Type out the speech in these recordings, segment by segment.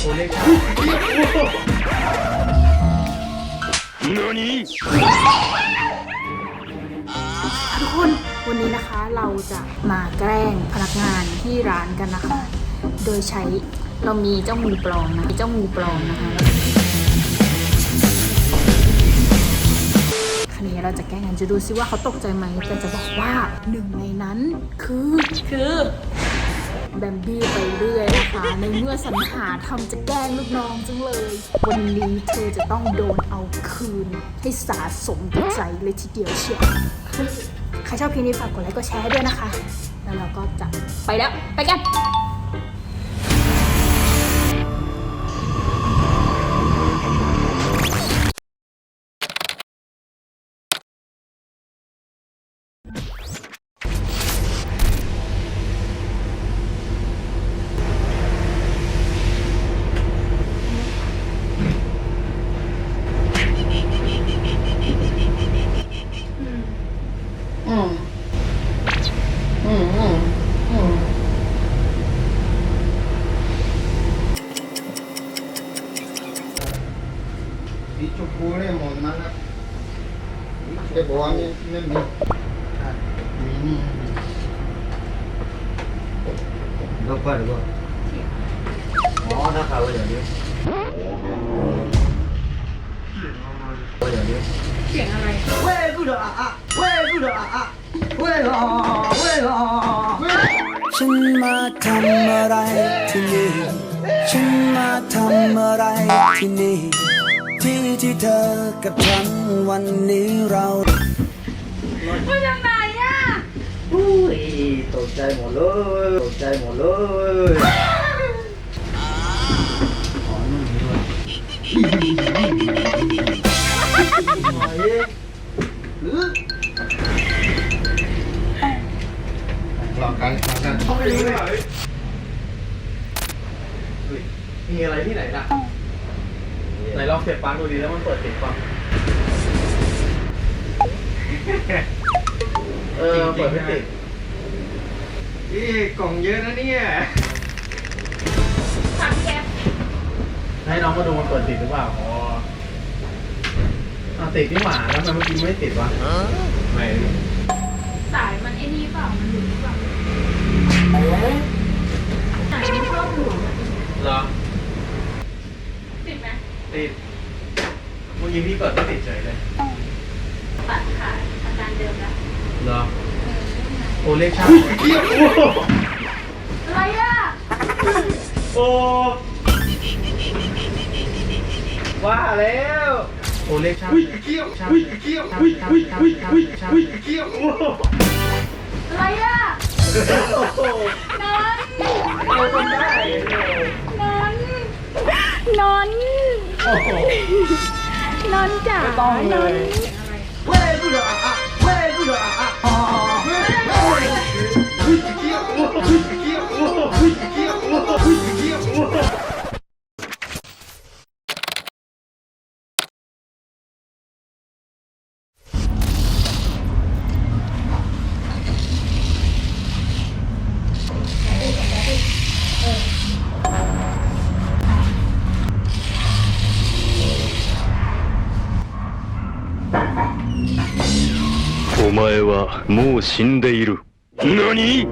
โอเล็กทุกคนวันนี้นะคะเราจะมาแกล้งพนักงานที่ร้านกันนะคะ โดยใช้เรามีเจ้างูปลอมนะเจ้างูปลอมนะคะคันนี้เราจะแกล้งกันจะดูซิว่าเขาตกใจไหมแต่จะบอกว่าหนึ่งในนั้นคือคือ แบมบี้ไปเรื่อยนะคะ ในเมื่อสรรหาทำจะแกล้งลูกน้องจังเลย วันนี้เธอจะต้องโดนเอาคืน ให้สาสมกับใจเลยทีเดียวเชียวใครชอบคลิปนี้ฝากกดไลค์กดแชร์ให้ด้วยนะคะ แล้วเราก็จะไปแล้ว ไปกัน สีชมพูเนี่ยหมดนั้นนะไอ้บอกว่าไม่ไม่มีอะมีนี่ลูกเปิดลูกอ๋อนะครับว่าอย่างนี้ว่าอย่างนี้เสียงอะไร เว้ยกูเด้ออะอะเว้ยกูเด้ออะอะเว้ยอะเว้ยอะเว้ยฉันมาทำอะไรที่นี่ ฉันมาทำอะไรที่นี่ ที่ที่เธอกับฉันวันนี้เราอุ้ยตกใจหมดเลยตกใจหมดเลย เสียบปลั๊กดูดีแล้วมันเปิดติดป่ะเออเปิดไม่ติดนี่กล่องเยอะนะเนี่ยให้น้องมาดูมันเปิดติดหรือเปล่าอ๋ออะติดนี่หว่าแล้วทำไมเมื่อกี้ไม่ติดวะไม่สายมันไอ้นี่เปล่ามันหลุดหรือเปล่าสายมันชอบหลุดเหรอติดไหมติด กี้พี่เปิดไม่ติดเฉยเลยตัดขาดอาการเดิมแล้วเหรอโอเล็กช่างอะไรอะโอ้ว่าแล้วโอเล็กช่างอุ้ยเกี้ยวอุ้ยเกี้ยวอุ้ยอุ้ยอุ้ยอุ้ยอุ้ยเกี้ยวโอ้อะไรอะโหนอนเอาคนได้นอนนอนโอ้โห นอนจ๋าไม่ต้องเลย เว้ยกูเด้ออะอะเว้ยกูเด้ออะอะอ๋อเว้ยอุ้ยเกี้ยวอุ้ยเกี้ยวอุ้ย 前はもう死んでいる。何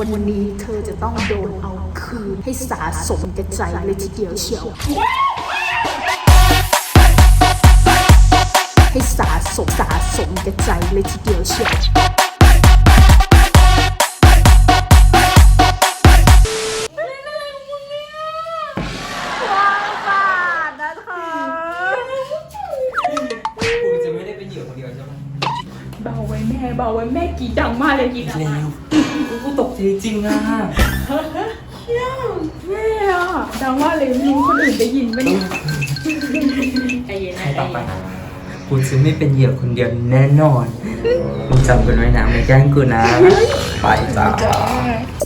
วันนี้เธอจะต้องโดนเอาคืน ให้สาสมกับใจเลยทีเดียวเชียว สาสมสาสมกับใจเลยทีเดียวเชียวกูจะไม่ได้เป็นเหยื่อคนเดียวใช่ไหมเบาไว้แม่เบาไว้แม่กรีดดังมากเลยกรีดดังเร็มากวกูตกใจจริงอะแม่อะดังมากเลยไมีคนอื่นได้ยินไหมเนี่ย ใจเย็นนะให้ต่อไป กูจะไม่เป็นเหยื่อคนเดียวแน่นอนมึงจำกันไว้นะไม่แกล้งกูนะ ไปจ้า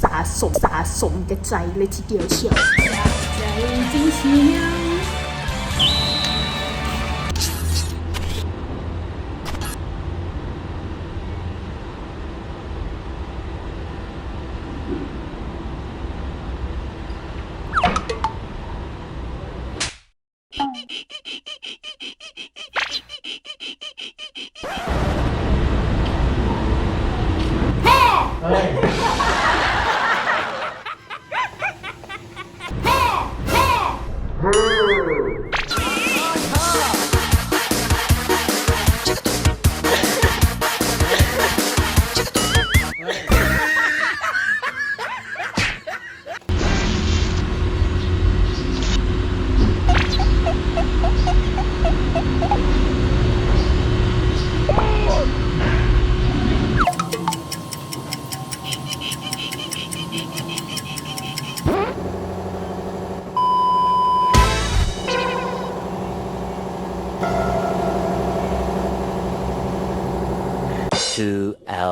สาสมสะสมแก่ใจเลยทีเดียวเชียวใจจริงเชียว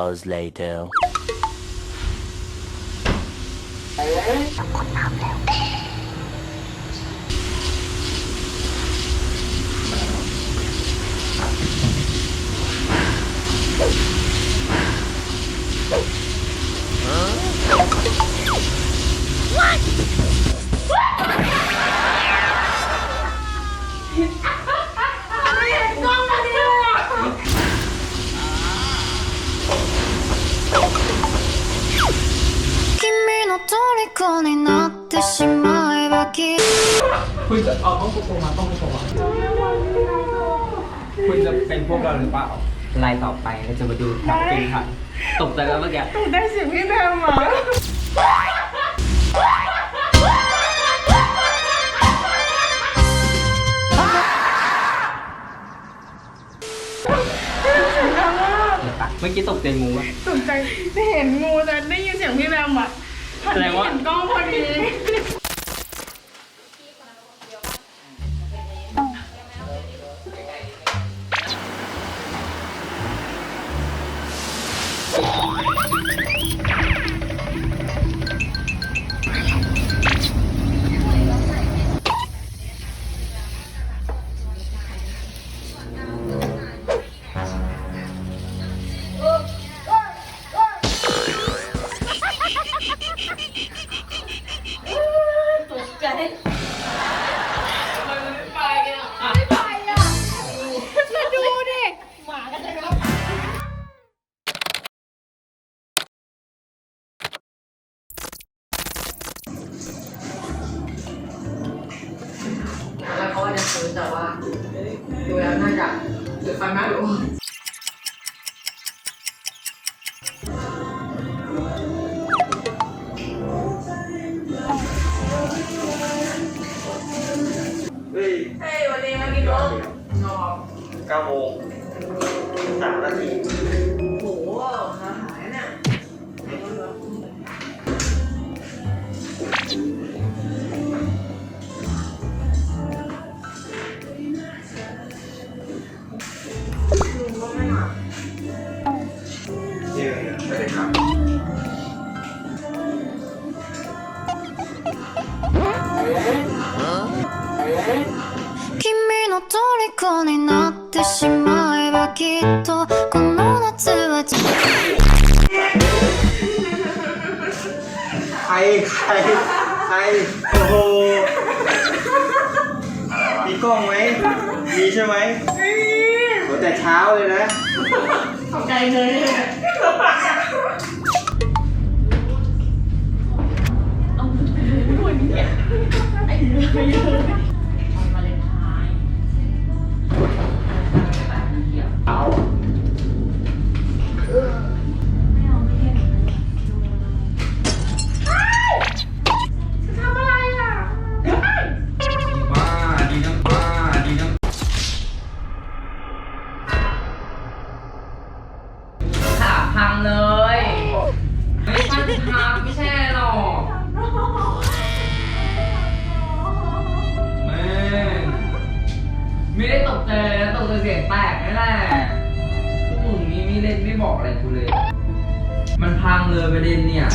hours later. の虜になってしまえばきっと คุณจะเอาต้องโกโกมาต้องโกโกมาคุณจะเป็นพวกเราหรือเปล่าไลน์ต่อไปเราจะมาดูครับเป็นค่ะตกใจแล้วเมื่อกี้ ได้เสียงพี่แบมมา เมื่อกี้ตกใจงูอะ สนใจได้เห็นงูแต่ได้ยินเสียงพี่แบมอ่ะหัน แสดงว่า เห็นกล้องพอดี ดูแล้วน่าจะหรือฟันมากหรือว่ の虜になってしまえばきっとこの夏は ใครใครใครโอ้โหมีกล้องไหมมีใช่ไหมโหแต่เช้าเลยนะ ขอบใจเลยเนี่ยมา เล่นไม่บอกอะไรกูเลย มันพังเลยประเด็นเนี่ย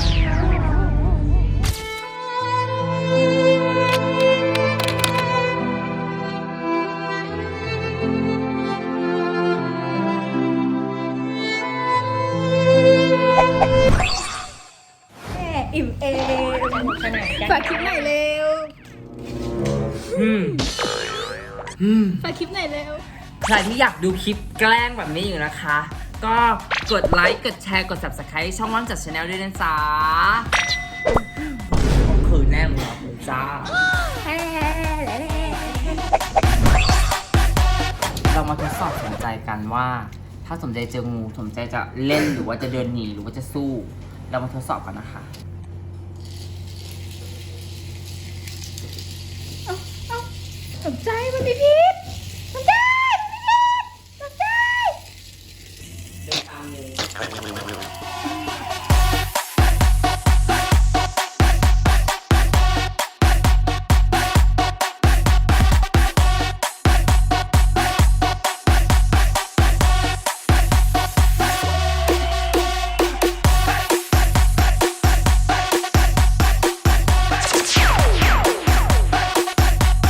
แม่อิ่มเองฝากคลิปหนเร็วฝากคลิปหน่อยเร็ว ใครที่อยากดูคลิปแกล้งแบบนี้อยู่นะคะ ก็กดไลค์กดแชร์กด subscribe ช่องว่างจัดชาแนลด้วยนะจ๊ะคือแน่นอนเลยจ้า เรามาทดสอบสนใจกันว่า ถ้าสนใจเจองูสนใจจะเล่นหรือว่าจะเดินหนีหรือว่าจะสู้ เรามาทดสอบกันนะคะ สนใจมันมีพิ